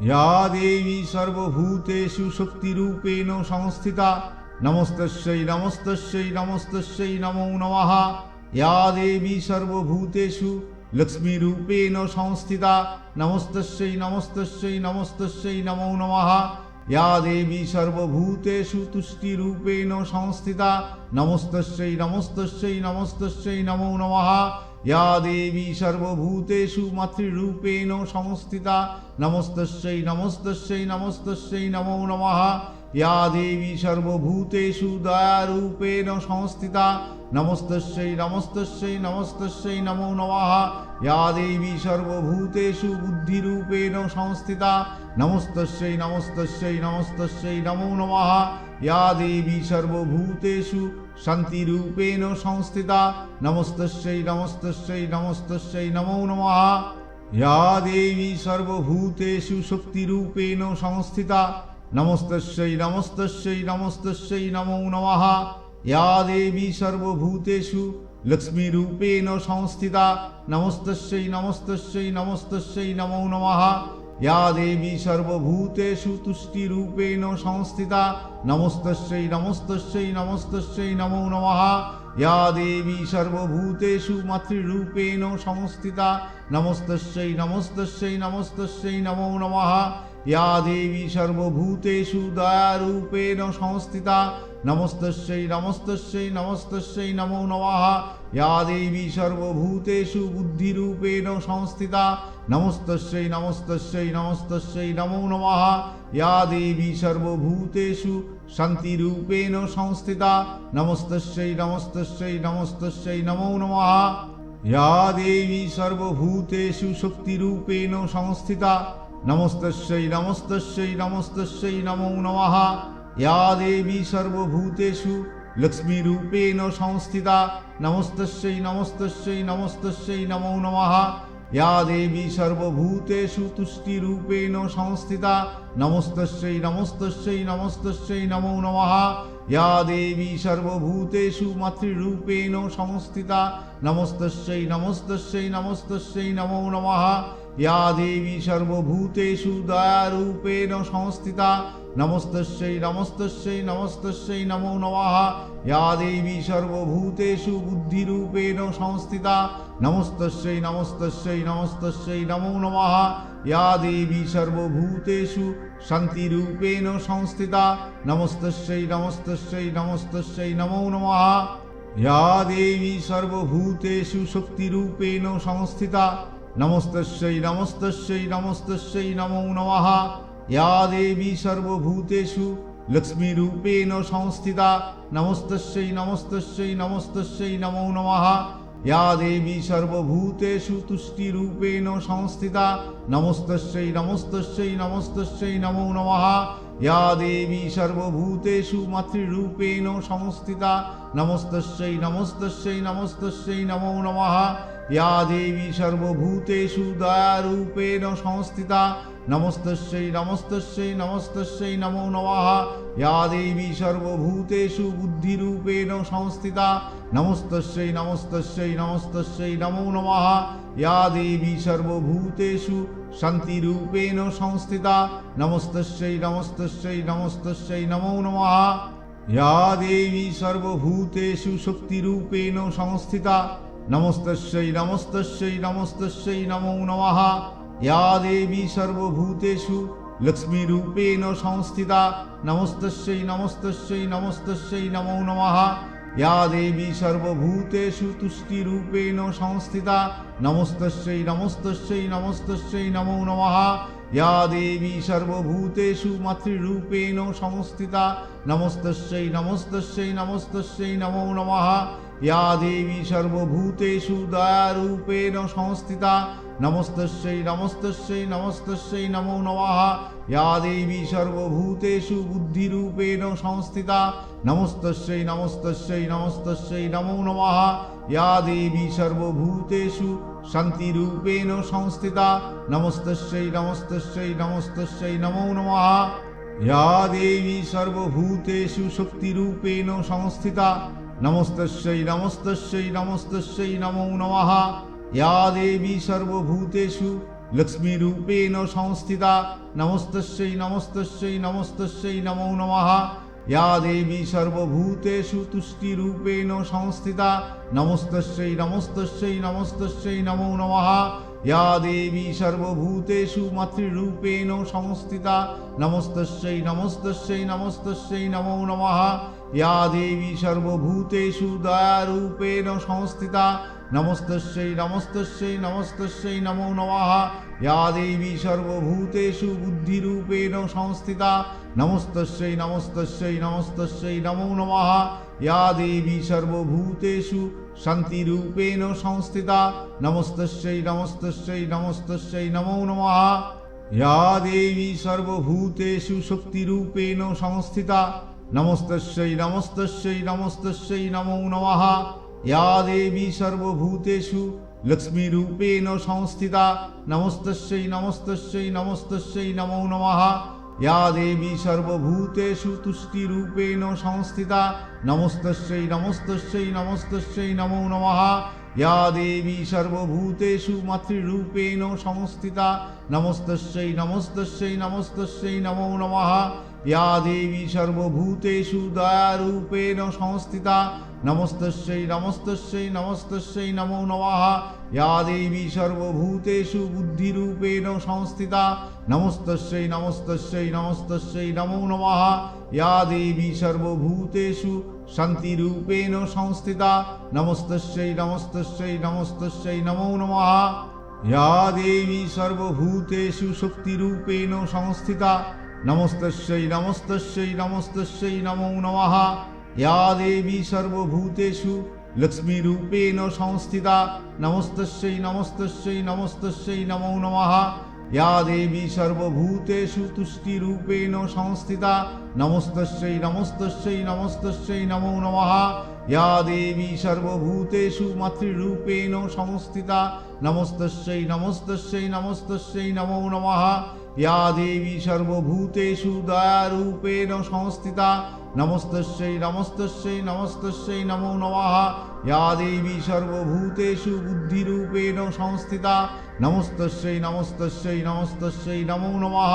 ইয়া দেবী সর্বভূতেষু শক্তিরূপেণ সংস্থিতা নমস্তস্যৈ নমস্তস্যৈ নমস্তস্যৈ নমো নমঃ ইয়া দেবী সর্বভূতেষু লক্ষ্মীরূপেণ সংস্থিতা নমস্তস্যৈ নমস্তস্যৈ নমস্তস্যৈ নমো নমঃ ইয়া দেবী সর্বভূতেষু তুষ্টিরূপেণ সংস্থিতা নমস্তস্যৈ নমস্তস্যৈ নমস্তস্যৈ নমো নমঃ ইয়া দেবী সর্বভূতেষু মাতৃরূপেণ সংস্থিতা নমস্তস্যৈ নমস্তস্যৈ নমস্তস্যৈ নমো নমঃ। ইয়া দেবী সর্বভূতেষু দয়ারূপেণ সংস্থিতা নমস্তস্যৈ নমস্তস্যৈ নমস্তস্যৈ নমো নমঃ। ইয়া দেবী সর্বভূতেষু বুদ্ধিরূপেণ সংস্থিতা নমস্তস্যৈ নমস্তস্যৈ নমস্তস্যৈ নমো নমঃ। ইয়া দেবী সর্বভূতেষু শান্তিরূপেণ সংস্থিতা নমস্তস্যৈ নমস্তস্যৈ নমস্তস্যৈ নমো নমঃ ইয়া দেবী সর্বভূতেষু শক্তিরূপেণ সংস্থিতা নমস্তস্যৈ নমস্তস্যৈ নমস্তস্যৈ নমো নমঃ ইয়া দেবী সর্বভূতেষু লক্ষ্মীরূপেণ সংস্থিতা নমস্তস্যৈ নমস্তস্যৈ নমস্তস্যৈ নমো নমঃ ইয়া দেবী সর্বভূতেষু তুষ্টিরূপেণ সংস্থিতা নমস্তস্যৈ নমস্তস্যৈ নমস্তস্যৈ নমো নমঃ ইয়া দেবী সর্বভূতেষু মাতৃরূপেণ সংস্থিতা নমস্তস্যৈ নমস্তস্যৈ নমস্তস্যৈ নমো নমঃ ইয়া দেবী সর্বভূতেষু দয়ারূপেণ সংস্থিতা নমস্তস্যৈ নমস্তস্যৈ নমস্তস্যৈ নমো নমঃ ইয়া দেবী সর্বভূতেষু বুদ্ধিরূপেণ সংস্থিতা নমস্তস্যৈ নমস্তস্যৈ নমস্তস্যৈ নমো নমঃ ইয়া দেবী সর্বভূতেষু শান্তিরূপেণ সংস্থিতা নমস্তস্যৈ নমস্তস্যৈ নমস্তস্যৈ নমো নমঃ ইয়া দেবী সর্বভূতেষু শক্তিরূপেণ সংস্থিতা নমস্তস্যৈ নমস্তস্যৈ নমস্তস্যৈ নমো নমঃ ইয়া দেবী সর্বভূতেষু লক্ষ্মীরূপেণ সংস্থিতা নমস্তস্যৈ নমস্তস্যৈ নমস্তস্যৈ নমো নমঃ ইয়া দেবী সর্বভূতেষু তুষ্টিরূপেণ সংস্থিতা নমস্তস্যৈ নমস্তস্যৈ নমস্তস্যৈ নমো নমঃ ইয়া দেবী সর্বভূতেষু মাতৃরূপেণ সংস্থিতা নমস্তস্যৈ নমস্তস্যৈ নমস্তস্যৈ নমো নমঃ ইয়া দেবী সর্বভূতেষু দয়ারূপেণ সংস্থিতা নমস্তস্যৈ নমস্তস্যৈ নমস্তস্যৈ নমো নমঃ ইয়া দেবী সর্বভূতেষু বুদ্ধিরূপেণ সংস্থিতা নমস্তস্যৈ নমস্তস্যৈ নমস্তস্যৈ নমো নমঃ ইয়া দেবী সর্বভূতেষু শান্তিরূপেণ সংস্থিতা নমস্তস্যৈ নমস্তস্যৈ নমস্তস্যৈ নমো নমঃ ইয়া দেবী সর্বভূতেষু শক্তিরূপেণ সংস্থিতা নমস্তস্যই নমস্তস্যই নমস্তস্যই নমো নমঃ ইয়া দেবী সর্বভূতেষু লক্ষ্মীরূপেণ সংস্থিতা নমস্তস্যই নমস্তস্যই নমস্তস্যই নমো নমঃ ইয়া দেবী সর্বভূতেষু তুষ্টিরূপেণ সংস্থিতা নমস্তস্যই নমস্তস্যই নমস্তস্যই নমো নমঃ ইয়া দেবী সর্বভূতেষু মাতৃরূপেণ সংস্থিতা নমস্তস্যই নমস্তস্যই নমস্তস্যই নমো নমঃ ইয়া দেবী সর্বভূতেষু দয়ারূপেণ সংস্থিতা। নমস্তস্যৈ নমস্তস্যৈ নমস্তস্যৈ নমো নমঃ। ইয়া দেবী সর্বভূতেষু বুদ্ধিরূপেণ সংস্থিতা। নমস্তস্যৈ নমস্তস্যৈ নমস্তস্যৈ নমো নমঃ। ইয়া দেবী সর্বভূতেষু শান্তিরূপেণ সংস্থিতা। নমস্তস্যৈ নমস্তস্যৈ নমস্তস্যৈ নমো নমঃ। ইয়া দেবী সর্বভূতেষু শক্তিরূপেণ সংস্থিতা। নমস্তস্যৈ নমস্তস্যৈ নমস্তস্যৈ নমো নমঃ ইয়া দেবী সর্বভূতেষু লক্ষ্মীরূপেণ সংস্থিতা নমস্তস্যৈ নমস্তস্যৈ নমস্তস্যৈ নমো নমঃ ইয়া দেবী সর্বভূতেষু তুষ্টিরূপেণ সংস্থিতা নমস্তস্যৈ নমস্তস্যৈ নমস্তস্যৈ নমো নমঃ ইয়া দেবী সর্বভূতেষু মাতৃরূপেণ সংস্থিতা নমস্তস্যৈ নমস্তস্যৈ নমস্তস্যৈ নমো নমঃ ইয়া দেবী সর্বভূতেষু দয়ারূপেণ সংস্থিতা নমস্তস্যৈ নমস্তস্যৈ নমস্তস্যৈ নমো নমঃ ইয়া দেবী সর্বভূতেষু বুদ্ধিরূপেণ সংস্থিতা নমস্তস্যৈ নমস্তস্যৈ নমস্তস্যৈ নমো নমঃ ইয়া দেবী সর্বভূতেষু শান্তিরূপেণ সংস্থিতা নমস্তস্যৈ নমস্তস্যৈ নমস্তস্যৈ নমো নমঃ ইয়া দেবী সর্বভূতেষু শক্তিরূপেণ সংস্থিতা নমস্তস্যই নমস্তস্যই নমস্তস্যই নমো নমঃ ইয়া দেবী সর্বভূতেষু লক্ষ্মীরূপেণ সংস্থিতা নমস্তস্যই নমস্তস্যই নমস্তস্যই নমো নমঃ ইয়া দেবী সর্বভূতেষু তুষ্টিরূপেণ সংস্থিতা নমস্তস্যই নমস্তস্যই নমস্তস্যই নমো নমঃ ইয়া দেবী সর্বভূতেষু মাতৃরূপেণ সংস্থিতা নমস্তস্যই নমস্তস্যই নমস্তস্যই নমো নমঃ ইয়া দেবী সর্বভূতেষু দয়ারূপেণ সংস্থিতা নমস্তস্যৈ নমস্তস্যৈ নমস্তস্যৈ নমো নমঃ ইয়া দেবী সর্বভূতেষু বুদ্ধিরূপেণ সংস্থিতা নমস্তস্যৈ নমস্তস্যৈ নমস্তস্যৈ নমো নমঃ ইয়া দেবী সর্বভূতেষু শান্তিরূপেণ সংস্থিতা নমস্তস্যৈ নমস্তস্যৈ নমস্তস্যৈ নমো নমঃ ইয়া দেবী সর্বভূতেষু শক্তিরূপেণ সংস্থিতা নমস্তস্যৈ নমস্তস্যৈ নমস্তস্যৈ নমো নমঃ ইয়া দেবী সর্বভূতেষু লক্ষ্মীরূপেণ সংস্থিতা নমস্তস্যৈ নমস্তস্যৈ নমস্তস্যৈ নমো নমঃ ইয়া দেবী সর্বভূতেষু তুষ্টিরূপেণ সংস্থিতা নমস্তস্যৈ নমস্তস্যৈ নমস্তস্যৈ নমো নমঃ ইয়া দেবী সর্বভূতেষু মাতৃরূপেণ সংস্থিতা নমস্তস্যৈ নমস্তস্যৈ নমস্তস্যৈ নমো নমঃ ইয়া দেবী সর্বভূতেষু দয়ারূপেণ সংস্থিতা নমস্তস্যৈ নমস্তস্যৈ নমস্তস্যৈ নমো নমঃ ইয়া দেবী সর্বভূতেষু বুদ্ধিরূপেণ সংস্থিতা নমস্তস্যৈ নমস্তস্যৈ নমস্তস্যৈ নমো নমঃ ইয়া দেবী সর্বভূতেষু শান্তিরূপেণ সংস্থিতা নমস্তস্যৈ নমস্তস্যৈ নমস্তস্যৈ নমো নমঃ ইয়া দেবী সর্বভূতেষু শক্তিরূপেণ সংস্থিতা নমস্তস্যৈ নমস্তস্যৈ নমস্তস্যৈ নমো নমঃ ইয়া দেবী সর্বভূতেষু লক্ষ্মীরূপেণ সংস্থিতা নমস্তস্যই নমস্তস্যই নমস্তস্যই নমো নমঃ ইয়া দেবী সর্বভূতেষু তুষ্টিরূপেণ সংস্থিতা নমস্তস্যই নমস্তস্যই নমস্তস্যই নমো নমঃ ইয়া দেবী সর্বভূতেষু মাতৃরূপেণ সংস্থিতা নমস্তস্যৈ নমস্তস্যৈ নমস্তস্যৈ নমো নমঃ ইয়া দেবী সর্বভূতেষু দয়ারূপেণ সংস্থিতা নমস্তস্যৈ নমস্তস্যৈ নমস্তস্যৈ নমো নমঃ ইয়া দেবী সর্বভূতেষু বুদ্ধিরূপেণ সংস্থিতা নমস্তস্যৈ নমস্তস্যৈ নমস্তস্যৈ নমো নমঃ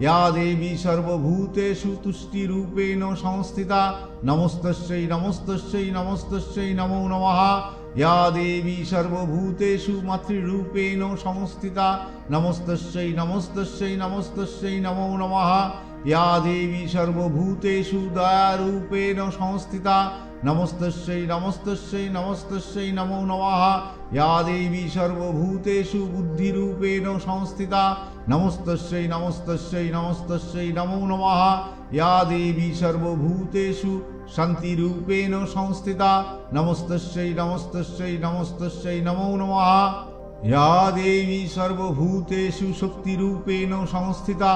ইয়া দেবী সর্বভূতেষু তুষ্টিরূপেণ সংস্থিতা নমস্তস্যৈ নমস্তস্যৈ নমস্তস্যৈ নমো নমঃ। ইয়া দেবী সর্বভূতেষু মাতৃরূপেণ সংস্থিতা নমস্তস্যৈ নমস্তস্যৈ নমস্তস্যৈ নমো নমঃ। ইয়া দেবী সর্বভূতেষু দয়ারূপেণ সংস্থিতা নমস্তস্যৈ নমস্তস্যৈ নমস্তস্যৈ নমো নমঃ ইয়া দেবী সর্বভূতেষু বুদ্ধিরূপেণ সংস্থিতা নমস্তস্যৈ নমস্তস্যৈ নমস্তস্যৈ নমো নমঃ ইয়া দেবী সর্বভূতেষু শান্তিরূপেণ সংস্থিতা নমস্তস্যৈ নমস্তস্যৈ নমস্তস্যৈ নমো নমঃ ইয়া দেবী সর্বভূতেষু শক্তিরূপেণ সংস্থিতা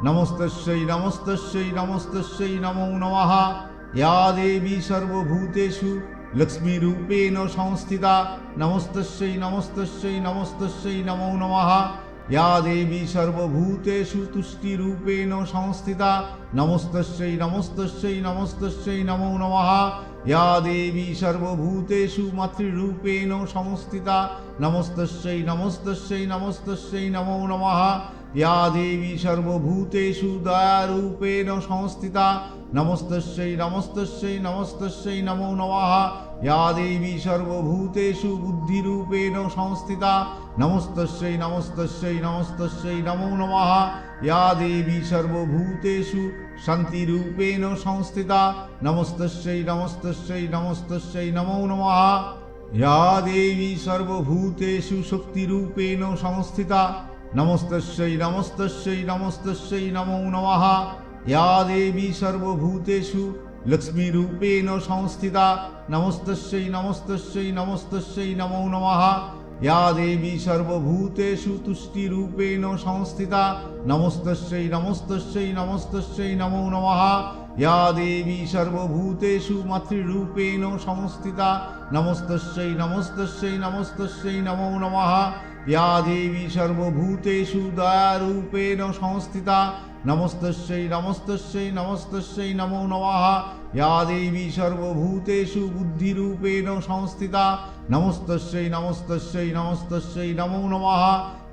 নমস্তস্যই নমস্তস্যই নমস্তস্যই নমো নমঃ ইয়া দেবী সর্বভূতেষু লক্ষ্মীরূপেণ সংস্থিতা নমস্তস্যই নমস্তস্যই নমস্তস্যই নমো নমঃ ইয়া দেবী সর্বভূতেষু তুষ্টিরূপেণ সংস্থিতা নমস্তস্যই নমস্তস্যই নমস্তস্যই নমো নমঃ ইয়া দেবী সর্বভূতেষু মাতৃরূপেণ সংস্থিতা নমস্তস্যই নমস্তস্যই নমস্তস্যই নমো নমঃ ইয়া দেবী সর্বভূতেষু দয়ারূপেণ সংস্থিতা নমস্তস্যৈ নমস্তস্যৈ নমস্তস্যৈ নমো নমঃ ইয়া দেবী সর্বভূতেষু বুদ্ধিরূপেণ সংস্থিতা নমস্তস্যৈ নমস্তস্যৈ নমস্তস্যৈ নমো নমঃ ইয়া দেবী সর্বভূতেষু শান্তিরূপেণ সংস্থিতা নমস্তস্যৈ নমস্তস্যৈ নমস্তস্যৈ নমো নমঃ ইয়া দেবী সর্বভূতেষু শক্তিরূপেণ সংস্থিতা নমস্তস্যই নমস্তস্যই নমস্তস্যই নমো নমঃ ইয়া দেবী সর্বভূতেষু লক্ষ্মীরূপেণ সংস্থিতা নমস্তস্যই নমস্তস্যই নমস্তস্যই নমো নমঃ ইয়া দেবী সর্বভূতেষু তুষ্টিরূপেণ সংস্থিতা নমস্তস্যই নমস্তস্যই নমস্তস্যই নমো নমঃ ইয়া দেবী সর্বভূতেষু মাতৃরূপেণ সংস্থিতা নমস্তস্যই নমস্তস্যই নমস্তস্যই নমো নমঃ ইয়া দেবী সর্বভূতেষু দয়ারূপেণ সংস্থিতা নমস্তস্যৈ নমস্তস্যৈ নমস্তস্যৈ নমো নমঃ ইয়া দেবী সর্বভূতেষু বুদ্ধিরূপেণ সংস্থিতা নমস্তস্যৈ নমস্তস্যৈ নমস্তস্যৈ নমো নমঃ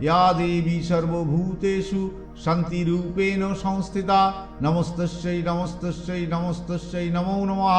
ইয়া দেবী সর্বভূতেষু শান্তিরূপেণ সংস্থিতা নমস্তস্যৈ নমস্তস্যৈ নমস্তস্যৈ নমো নমঃ